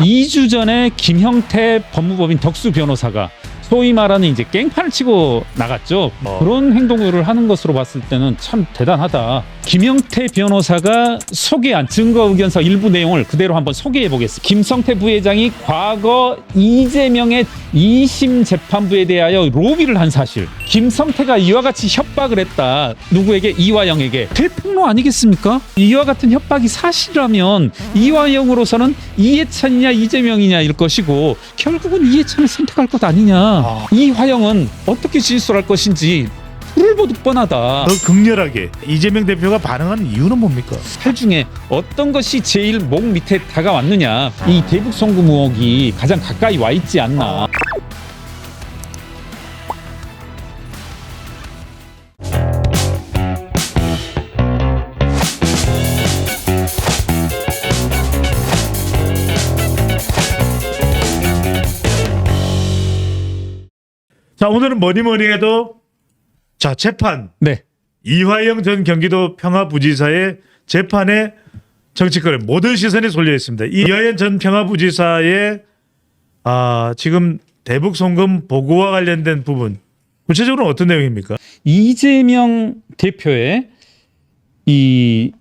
2주 전에 김형태 법무법인 덕수 변호사가 소위 말하는 이제 깽판을 치고 나갔죠. 어. 그런 행동을 하는 것으로 봤을 때는 참 대단하다. 김형태 변호사가 소개한 증거 의견서 일부 내용을 그대로 한번 소개해 보겠습니다. 김성태 부회장이 과거 이재명의 2심 재판부에 대하여 로비를 한 사실. 김성태가 이와 같이 협박을 했다. 누구에게? 이화영에게. 대폭로 아니겠습니까? 이와 같은 협박이 사실이라면 이화영으로서는 이해찬이냐 이재명이냐 일 것이고 결국은 이해찬을 선택할 것 아니냐. 아. 이화영은 어떻게 진술할 것인지 불을 보듯 뻔하다. 더 극렬하게 이재명 대표가 반응한 이유는 뭡니까? 팔 중에 어떤 것이 제일 목 밑에 다가왔느냐. 이 대북 송금 의혹이 가장 가까이 와 있지 않나. 자 오늘은 뭐니 뭐니 해도 자 재판 네. 이화영 전 경기도 평화부지사의 재판에 정치권의 모든 시선이 쏠려 있습니다. 이화영 전 평화부지사의 아 지금 대북 송금 보고와 관련된 부분 구체적으로 어떤 내용입니까? 이재명 대표의 이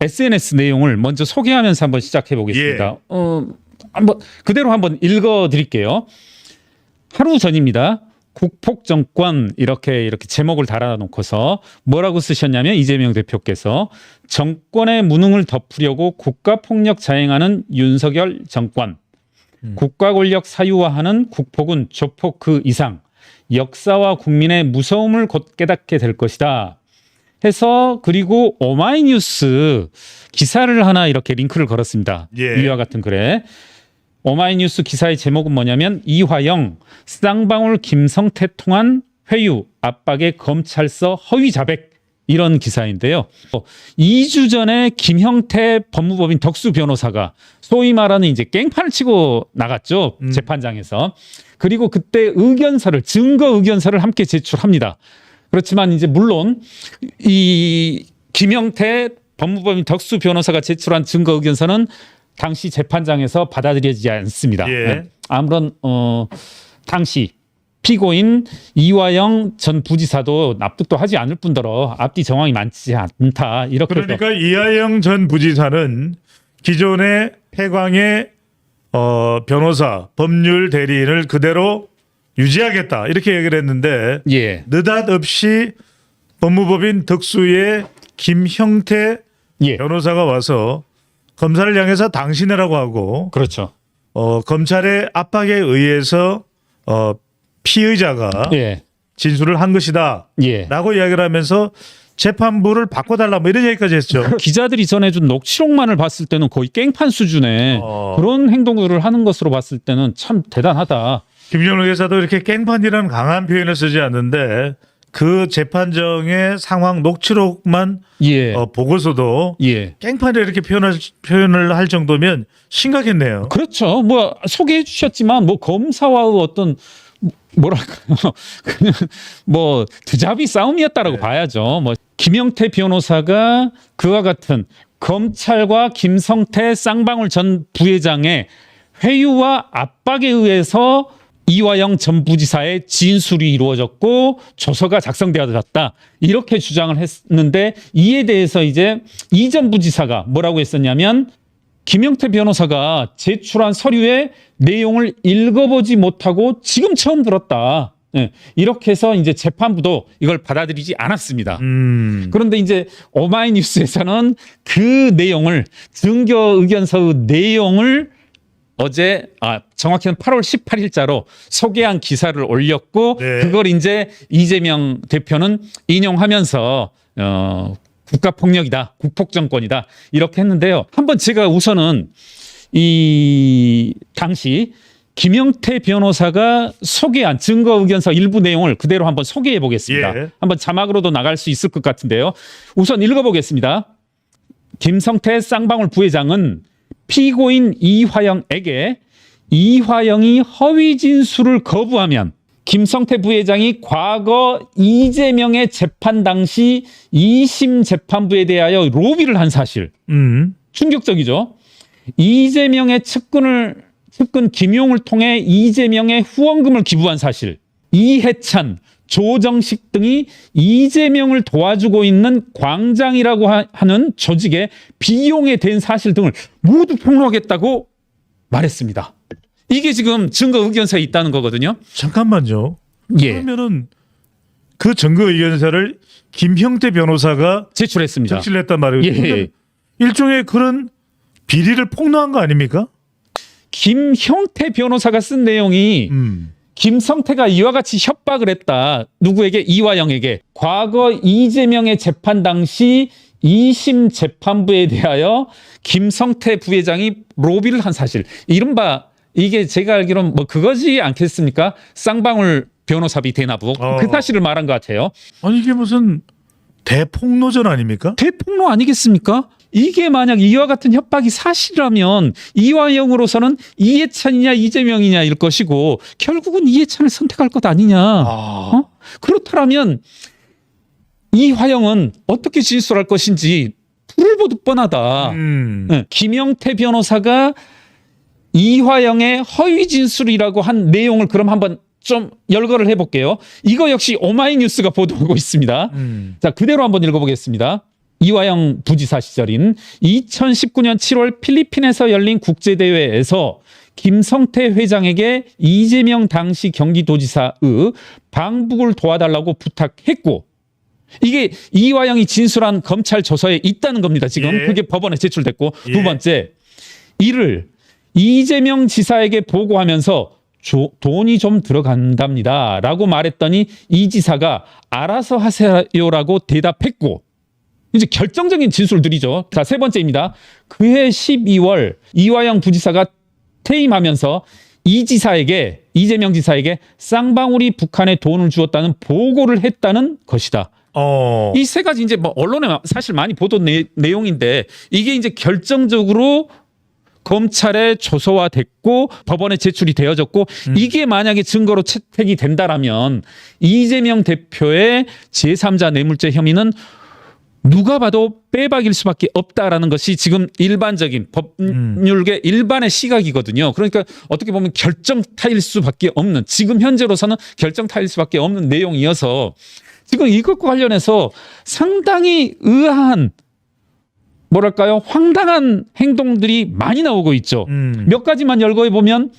SNS 내용을 먼저 소개하면서 한번 시작해 보겠습니다. 예. 어, 한번 그대로 한번 읽어 드릴게요. 하루 전입니다. 국폭 정권 이렇게 이렇게 제목을 달아 놓고서 뭐라고 쓰셨냐면 이재명 대표께서 정권의 무능을 덮으려고 국가 폭력 자행하는 윤석열 정권 국가 권력 사유화하는 국폭은 조폭 그 이상 역사와 국민의 무서움을 곧 깨닫게 될 것이다. 해서 그리고 오마이뉴스 기사를 하나 이렇게 링크를 걸었습니다. 예. 이와 같은 글에 오마이뉴스 기사의 제목은 뭐냐면 이화영 쌍방울 김성태 통한 회유 압박의 검찰서 허위 자백 이런 기사인데요. 2주 전에 김형태 법무법인 덕수 변호사가 소위 말하는 이제 깽판을 치고 나갔죠. 음. 재판장에서. 그리고 그때 의견서를 증거 의견서를 함께 제출합니다. 그렇지만 이제 물론 이 김형태 법무법인 덕수 변호사가 제출한 증거 의견서는 당시 재판장에서 받아들여지지 않습니다. 예. 네. 아무런 어 당시 피고인 이화영 전 부지사도 납득도 하지 않을 뿐더러 앞뒤 정황이 많지 않다 이렇게 그러니까 이하영 전 부지사는 기존의 해광의 어, 변호사 법률 대리인을 그대로 유지하겠다 이렇게 얘기를 했는데 예 느닷없이 법무법인 덕수의 김형태 예. 변호사가 와서 검사를 향해서 당신이라고 하고 그렇죠. 어, 검찰의 압박에 의해서 어, 피의자가 예. 진술을 한 것이다 예. 라고 이야기를 하면서 재판부를 바꿔달라 뭐 이런 얘기까지 했죠. 기자들이 전해준 녹취록만을 봤을 때는 거의 깽판 수준의 어. 그런 행동을 하는 것으로 봤을 때는 참 대단하다. 김정은 회사도 이렇게 깽판이라는 강한 표현을 쓰지 않는데 그 재판정의 상황 녹취록만 예. 어, 보고서도 예. 깽판을 이렇게 표현할, 표현을 할 정도면 심각했네요. 그렇죠. 뭐 소개해 주셨지만 뭐 검사와의 어떤 뭐랄까요? 그냥 뭐 드잡이 싸움이었다라고 네. 봐야죠. 뭐 김영태 변호사가 그와 같은 검찰과 김성태 쌍방울 전 부회장의 회유와 압박에 의해서 이화영 전 부지사의 진술이 이루어졌고 조서가 작성되어졌다 이렇게 주장을 했는데 이에 대해서 이제 이 전 부지사가 뭐라고 했었냐면 김영태 변호사가 제출한 서류의 내용을 읽어보지 못하고 지금 처음 들었다. 예, 이렇게 해서 이제 재판부도 이걸 받아들이지 않았습니다. 음. 그런데 이제 오마이뉴스에서는 그 내용을 증거 의견서 내용을 어제 아 정확히는 8월 18일자로 소개한 기사를 올렸고 네. 그걸 이제 이재명 대표는 인용하면서 어 국가 폭력이다, 국폭 정권이다 이렇게 했는데요. 한번 제가 우선은 이 당시 김영태 변호사가 소개한 증거 의견서 일부 내용을 그대로 한번 소개해 보겠습니다. 예. 한번 자막으로도 나갈 수 있을 것 같은데요. 우선 읽어 보겠습니다. 김성태 쌍방울 부회장은 피고인 이화영에게 이화영이 허위 진술을 거부하면 김성태 부회장이 과거 이재명의 재판 당시 2심 재판부에 대하여 로비를 한 사실 음. 충격적이죠. 이재명의 측근을 측근 김용을 통해 이재명의 후원금을 기부한 사실, 이해찬, 조정식 등이 이재명을 도와주고 있는 광장이라고 하- 하는 조직의 비용에 대한 사실 등을 모두 폭로하겠다고 말했습니다. 이게 지금 증거 의견서에 있다는 거거든요. 잠깐만요. 예. 그러면은 그 증거 의견서를 김형태 변호사가 제출했습니다. 적실했단 말이에요. 예. 그러면 일종의 그런 비리를 폭로한 거 아닙니까? 김형태 변호사가 쓴 내용이 음. 김성태가 이와 같이 협박을 했다. 누구에게? 이화영에게. 과거 이재명의 재판 당시 2심 재판부에 대하여 김성태 부회장이 로비를 한 사실. 이른바 이게 제가 알기로는 뭐 그거지 않겠습니까? 쌍방울 변호사비 대납부. 어. 그 사실을 말한 것 같아요. 아니 이게 무슨 대폭로전 아닙니까? 대폭로 아니겠습니까? 이게 만약 이와 같은 협박이 사실이라면 이화영으로서는 이해찬이냐 이재명이냐 일 것이고 결국은 이해찬을 선택할 것 아니냐. 아. 어? 그렇다면 이화영은 어떻게 진술할 것인지 불을 보듯 뻔하다. 음. 예, 김영태 변호사가 이화영의 허위 진술이라고 한 내용을 그럼 한번 좀 열거를 해볼게요. 이거 역시 오마이뉴스가 보도하고 있습니다. 음. 자, 그대로 한번 읽어보겠습니다. 이화영 부지사 시절인 2019년 7월 필리핀에서 열린 국제대회에서 김성태 회장에게 이재명 당시 경기도지사의 방북을 도와달라고 부탁했고 이게 이화영이 진술한 검찰 조서에 있다는 겁니다. 지금 예. 그게 법원에 제출됐고 예. 두 번째 이를 이재명 지사에게 보고하면서 조- 돈이 좀 들어간답니다. 라고 말했더니 이 지사가 알아서 하세요라고 대답했고 이제 결정적인 진술들이죠. 자, 세 번째입니다. 그해 12월 이화영 부지사가 퇴임하면서 이 지사에게 이재명 지사에게 쌍방울이 북한에 돈을 주었다는 보고를 했다는 것이다. 어. 이 세 가지 이제 뭐 언론에 사실 많이 보던 내, 내용인데 이게 이제 결정적으로 검찰에 조서화됐고 법원에 제출이 되어졌고 이게 만약에 증거로 채택이 된다라면 이재명 대표의 제3자 뇌물죄 혐의는 누가 봐도 빼박일 수밖에 없다라는 것이 지금 일반적인 법률계 일반의 시각이거든요. 그러니까 어떻게 보면 결정타일 수밖에 없는 지금 현재로서는 결정타일 수밖에 없는 내용이어서 지금 이것과 관련해서 상당히 의아한 뭐랄까요 황당한 행동들이 많이 나오고 있죠. 음. 몇 가지만 열거해 보면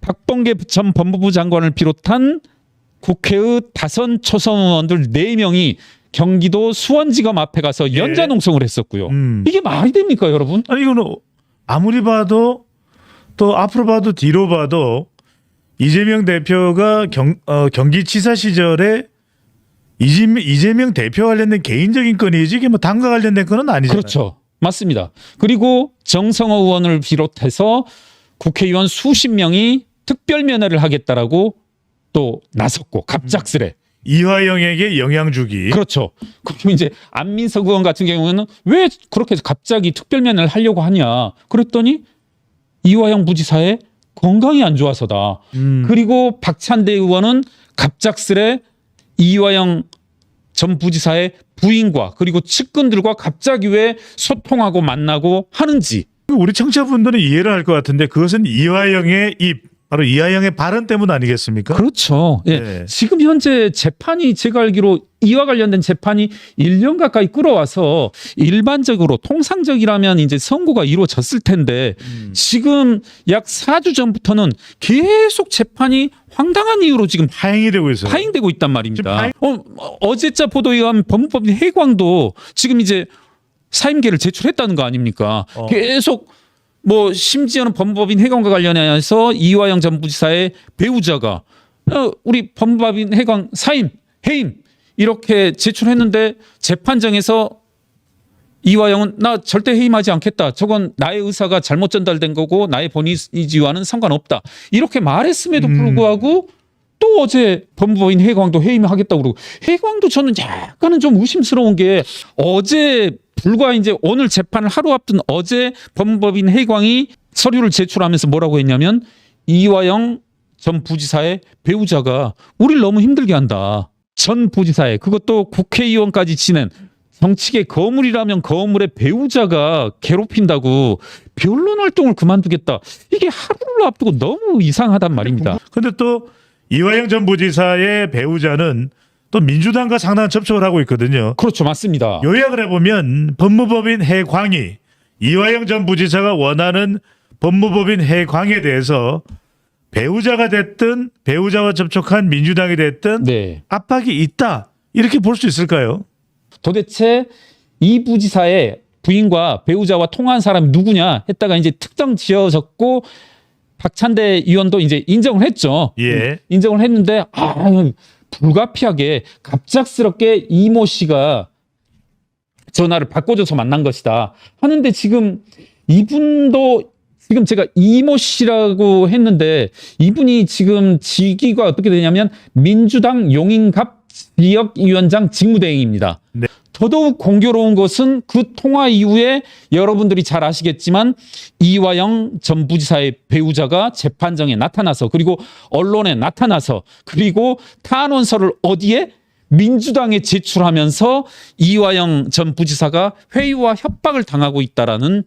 박범계 전 법무부 장관을 비롯한 국회의 다선 초선 의원들 네명이 경기도 수원지검 앞에 가서 연좌 농성을 했었고요. 음. 이게 말이 됩니까, 여러분? 아니 이거는 아무리 봐도 또 앞으로 봐도 뒤로 봐도 이재명 대표가 경, 어, 경기지사 시절에 이재명, 이재명 대표 관련된 개인적인 건이지 이게 뭐 당과 관련된 건은 아니잖아요. 그렇죠. 맞습니다. 그리고 정성호 의원을 비롯해서 국회의원 수십 명이 특별 면회를 하겠다라고 또 나섰고 갑작스레 이화영에게 영향 주기. 그렇죠. 그럼 이제 안민석 의원 같은 경우에는 왜 그렇게 갑자기 특별 면회를 하려고 하냐? 그랬더니 이화영 부지사의 건강이 안 좋아서다. 음. 그리고 박찬대 의원은 갑작스레 이화영 전 부지사의 부인과 그리고 측근들과 갑자기 왜 소통하고 만나고 하는지 우리 청취자분들은 이해를 할 것 같은데 그것은 이화영의 입 바로 이화영의 발언 때문 아니겠습니까? 그렇죠. 예. 네. 지금 현재 재판이 제가 알기로 이와 관련된 재판이 1년 가까이 끌어와서 일반적으로 통상적이라면 이제 선고가 이루어졌을 텐데 음. 지금 약 4주 전부터는 계속 재판이 황당한 이유로 지금 파행이 되고 있어요. 파행되고 있단 말입니다. 파행- 어, 어제자 보도에 의하면 법무법인 해광도 지금 이제 사임계를 제출했다는 거 아닙니까? 어. 계속 뭐 심지어는 법무법인 해광과 관련해서 이화영 전 부지사의 배우자가 어, 우리 법무법인 해광 사임 해임 이렇게 제출했는데 재판정에서 이화영은 나 절대 해임하지 않겠다. 저건 나의 의사가 잘못 전달된 거고 나의 본의 이지와는 상관없다. 이렇게 말했음에도 음. 불구하고 또 어제 법무법인 해광도 해임하겠다고 그러고 해광도 저는 약간은 좀 의심스러운 게 어제 불과 이제 오늘 재판을 하루 앞둔 어제 법무법인 해광이 서류를 제출하면서 뭐라고 했냐면 이화영 전 부지사의 배우자가 우리를 너무 힘들게 한다. 전 부지사의 그것도 국회의원까지 지낸 정치계 거물이라면 거물의 배우자가 괴롭힌다고 변론 활동을 그만두겠다. 이게 하루를 앞두고 너무 이상하단 말입니다. 근데 또 이화영 전 부지사의 배우자는 또 민주당과 상당한 접촉을 하고 있거든요. 그렇죠, 맞습니다. 요약을 해보면 법무법인 해광이 이화영 전 부지사가 원하는 법무법인 해광에 대해서 배우자가 됐든 배우자와 접촉한 민주당이 됐든 네. 압박이 있다 이렇게 볼 수 있을까요? 도대체 이 부지사의 부인과 배우자와 통화한 사람이 누구냐 했다가 이제 특정 지어졌고 박찬대 의원도 이제 인정을 했죠. 예. 인정을 했는데 아 불가피하게 갑작스럽게 이모 씨가 전화를 바꿔줘서 만난 것이다 하는데 지금 이분도 지금 제가 이모 씨라고 했는데 이분이 지금 직위가 어떻게 되냐면 민주당 용인갑 지역위원장 직무대행입니다. 네. 더더욱 공교로운 것은 그 통화 이후에 여러분들이 잘 아시겠지만 이화영 전 부지사의 배우자가 재판정에 나타나서 그리고 언론에 나타나서 그리고 탄원서를 어디에 민주당에 제출하면서 이화영 전 부지사가 회유와 협박을 당하고 있다라는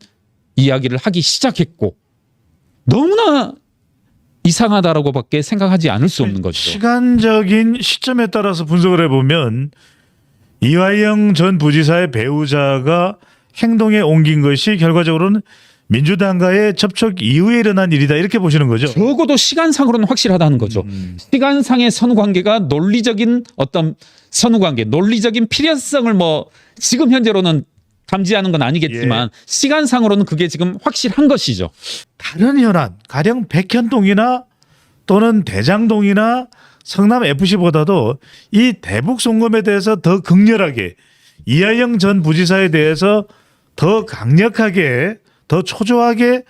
이야기를 하기 시작했고 너무나 이상하다라고밖에 생각하지 않을 수 없는 거죠. 시간적인 시점에 따라서 분석을 해보면 이화영 전 부지사의 배우자가 행동에 옮긴 것이 결과적으로는 민주당과의 접촉 이후에 일어난 일이다 이렇게 보시는 거죠. 적어도 시간상으로는 확실하다는 거죠. 음. 시간상의 선후 관계가 논리적인 어떤 선후 관계, 논리적인 필요성을 뭐 지금 현재로는 감지하는 건 아니겠지만 예. 시간상으로는 그게 지금 확실한 것이죠. 다른 현안, 가령 백현동이나 또는 대장동이나 성남 FC보다도 이 대북 송금에 대해서 더 극렬하게 이하영 전 부지사에 대해서 더 강력하게 더 초조하게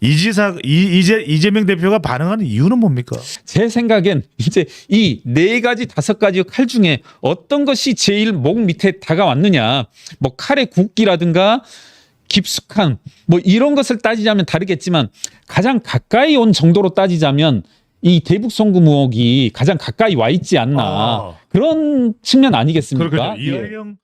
이지사 이, 이재 이재명 대표가 반응하는 이유는 뭡니까? 제 생각엔 이제 이 네 가지 다섯 가지 칼 중에 어떤 것이 제일 목 밑에 다가왔느냐 뭐 칼의 굵기라든가 깊숙한 뭐 이런 것을 따지자면 다르겠지만 가장 가까이 온 정도로 따지자면 이 대북 송금 의혹이 가장 가까이 와 있지 않나 아. 그런 측면 아니겠습니까? 그렇군요. 예. 이하영